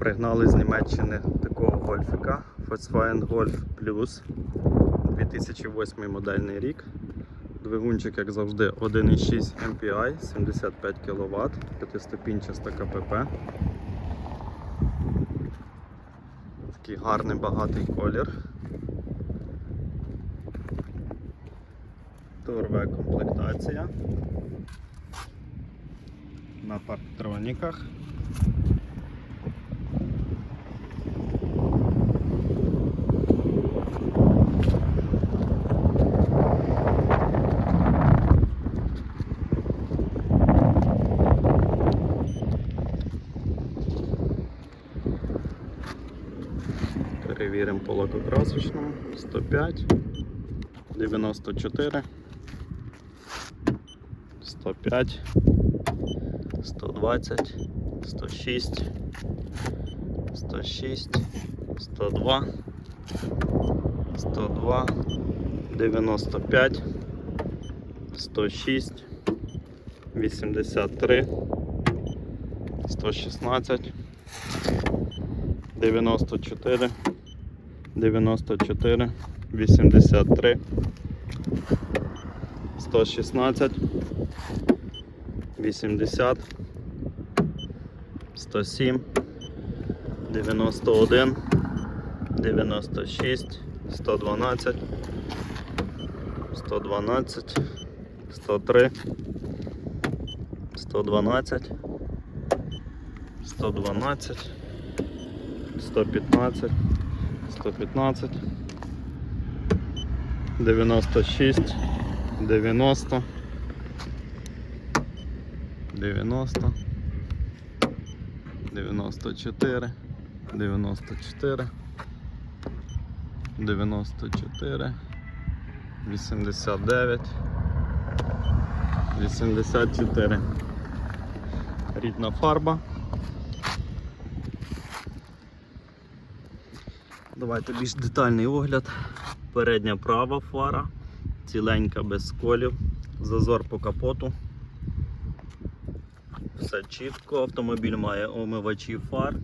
Пригнали з Німеччини такого гольфика Volkswagen Golf Plus 2008 модельний рік. Двигунчик, як завжди, 1,6 MPI, 75 кВт, 5-ступінчаста КПП. Такий гарний багатий колір. Турве комплектація. На парктроніках. Перевіримо по лакокрасочному. 105, 94, 105, 120, 106, 106, 102, 102, 95, 106, 83, 116, 94, 94, 83, 116, 80, 107, 91, 96, 112, 112, 103, 112, 112, 115, 115, 96, 90, 90, 94, 94, 94, 89, 84. Рідна фарба. Давайте більш детальний огляд. Передня права фара, ціленька без сколів, зазор по капоту. Все чітко, автомобіль має омивачі фар,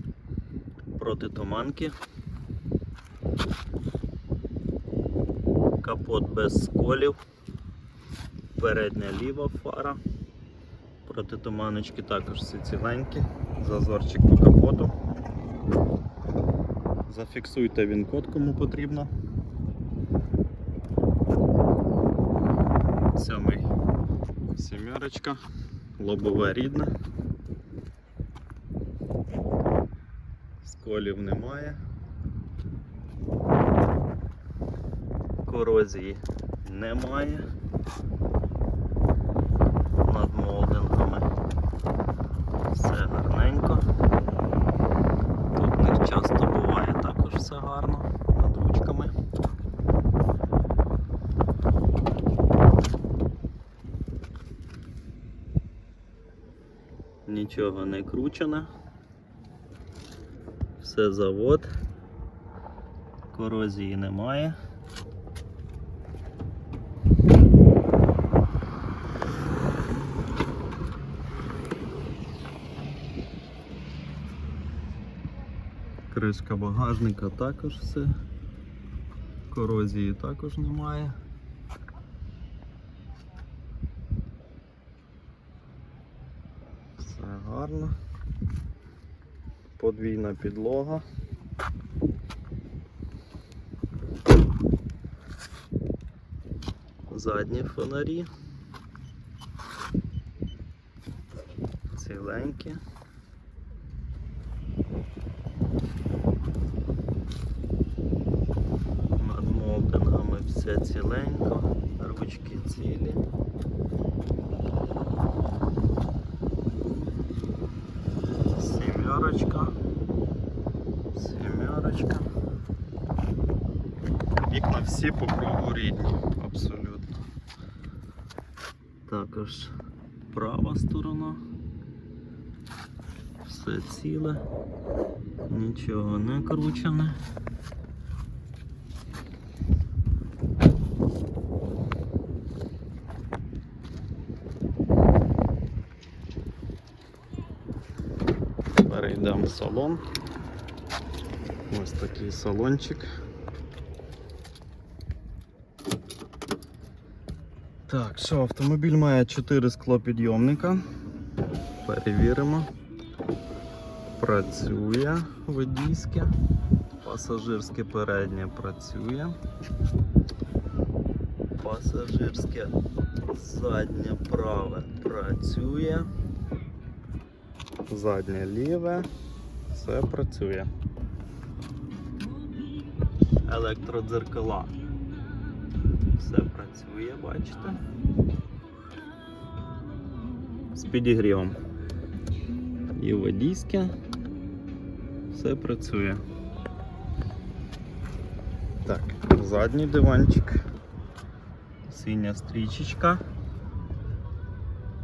протитуманки. Капот без сколів, передня ліва фара, протитуманочки також всі ціленькі, зазорчик по капоту. Зафіксуйте він код, кому потрібно. Сьомий сімерочка, лобове рідне. Сколів немає. Корозії немає. Над молдингами все гарненько. Тут в них часто буває також все гарно над ручками. Нічого не кручене. Все завод. Корозії немає. Кришка багажника також все. Корозії також немає. Все гарно. Подвійна підлога. Задні фонарі. Ціленькі. Над молдингами все ціленько, ручки цілі. всі по кругу рідні, абсолютно. Також права сторона. Все ціле, нічого не кручене. Перейдемо в салон. Ось такий салончик. Так, що автомобіль має 4 склопідйомника. Перевіримо. Працює водійське, пасажирське переднє працює. Пасажирське заднє праве працює. Заднє ліве. Все працює. Електродзеркала. Все працює, бачите? З підігрівом. І водійське. Все працює. Так, задній диванчик. Синя стрічечка.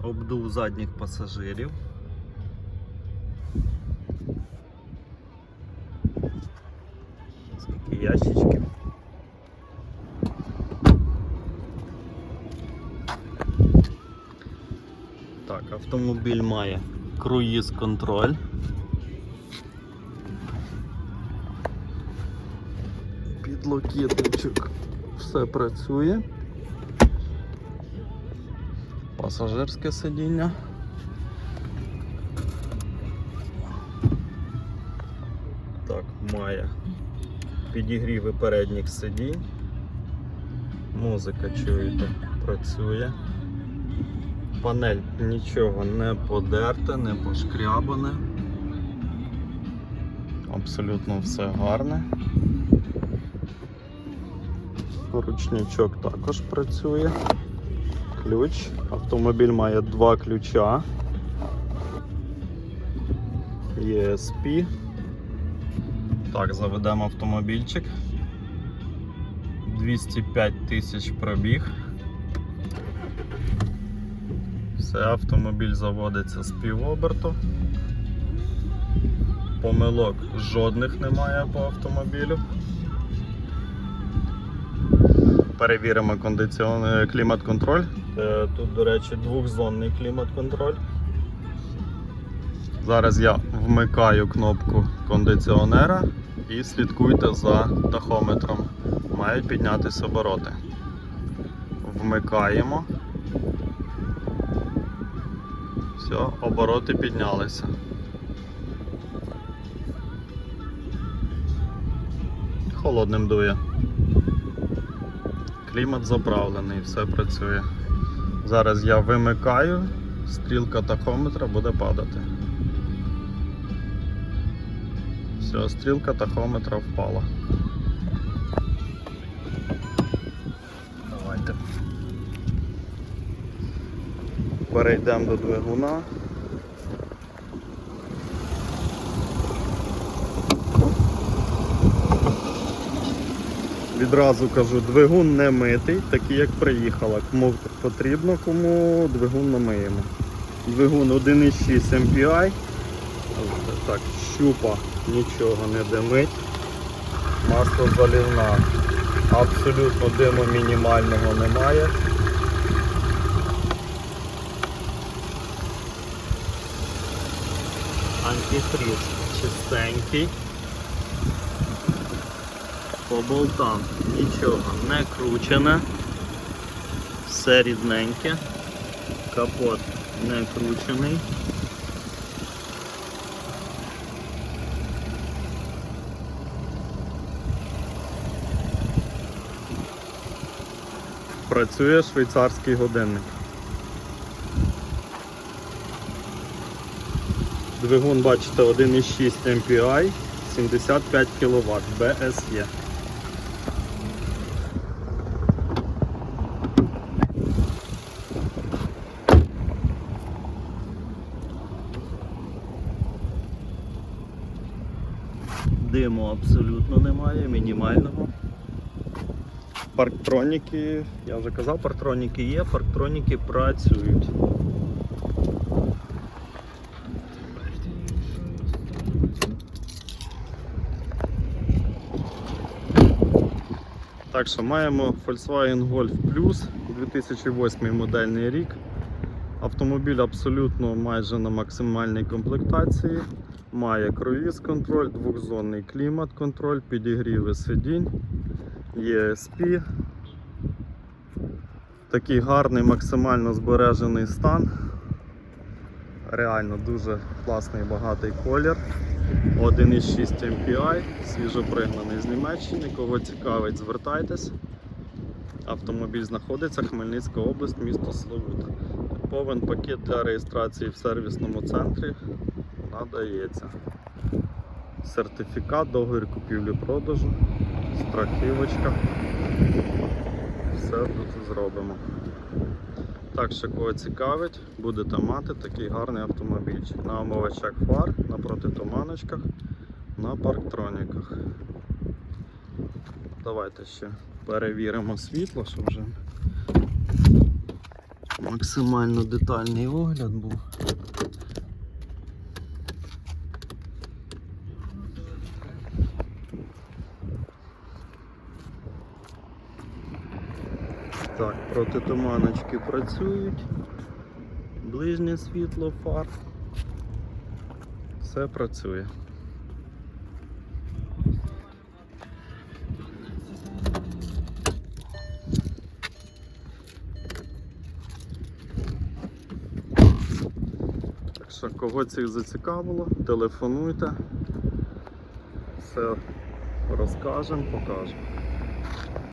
Обдув задніх пасажирів. Скільки ящичків. Так, автомобіль має круїз контроль. Підлокітничок все працює. Пасажирське сидіння. Так, має підігріви передніх сидінь. Музика чуєте, працює. Панель нічого не подерте, не пошкрябане. Абсолютно все гарне. Ручничок також працює. Ключ. Автомобіль має два ключа. ESP. Так, заведемо автомобільчик. 205 тисяч пробіг. Все, автомобіль заводиться з півоберту. Помилок жодних немає по автомобілю. Перевіримо кондиціон... е, клімат-контроль. Е, Тут, до речі, двохзонний клімат-контроль. Зараз я вмикаю кнопку кондиціонера і слідкуйте за тахометром. Мають піднятися обороти. Вмикаємо. Все, обороти піднялися. Холодним дує. Клімат заправлений, все працює. Зараз я вимикаю, стрілка тахометра буде падати. Все, стрілка тахометра впала. Давайте. Перейдемо до двигуна. Відразу кажу, двигун не митий, такий як приїхала. Кому потрібно, кому двигун намиємо. Двигун 1,6 MPI. Так, щупа нічого не димить. Масло залівна. Абсолютно диму мінімального немає. Антифриз чистенький. По болтам нічого не кручене. Все рідненьке. Капот не кручений. Працює швейцарський годинник. Двигун, бачите, 1,6 MPI, 75 кВт, BSE. Диму абсолютно немає, мінімального. Парктроніки, я вже казав, парктроніки є, парктроніки працюють. Так що маємо Volkswagen Golf Plus 2008 модельний рік. Автомобіль абсолютно майже на максимальній комплектації. Має круїз контроль, двохзонний клімат контроль, підігріви сидінь, ESP. Такий гарний, максимально збережений стан. Реально дуже класний багатий колір. 1,6 MPI, свіжопригнаний з Німеччини. Кого цікавить, звертайтесь. Автомобіль знаходиться Хмельницька область, місто Славута. Повен пакет для реєстрації в сервісному центрі надається. Сертифікат, договір купівлі-продажу, страхівочка. Все тут зробимо. Так що кого цікавить, будете мати такий гарний автомобільчик. На омовачах фар, на протитуманочках, на парктроніках. Давайте ще перевіримо світло, щоб вже максимально детальний огляд був. Так, протитуманочки працюють. Ближнє світло фар. Все працює. Так що, кого цих зацікавило, телефонуйте. Все розкажемо, покажемо.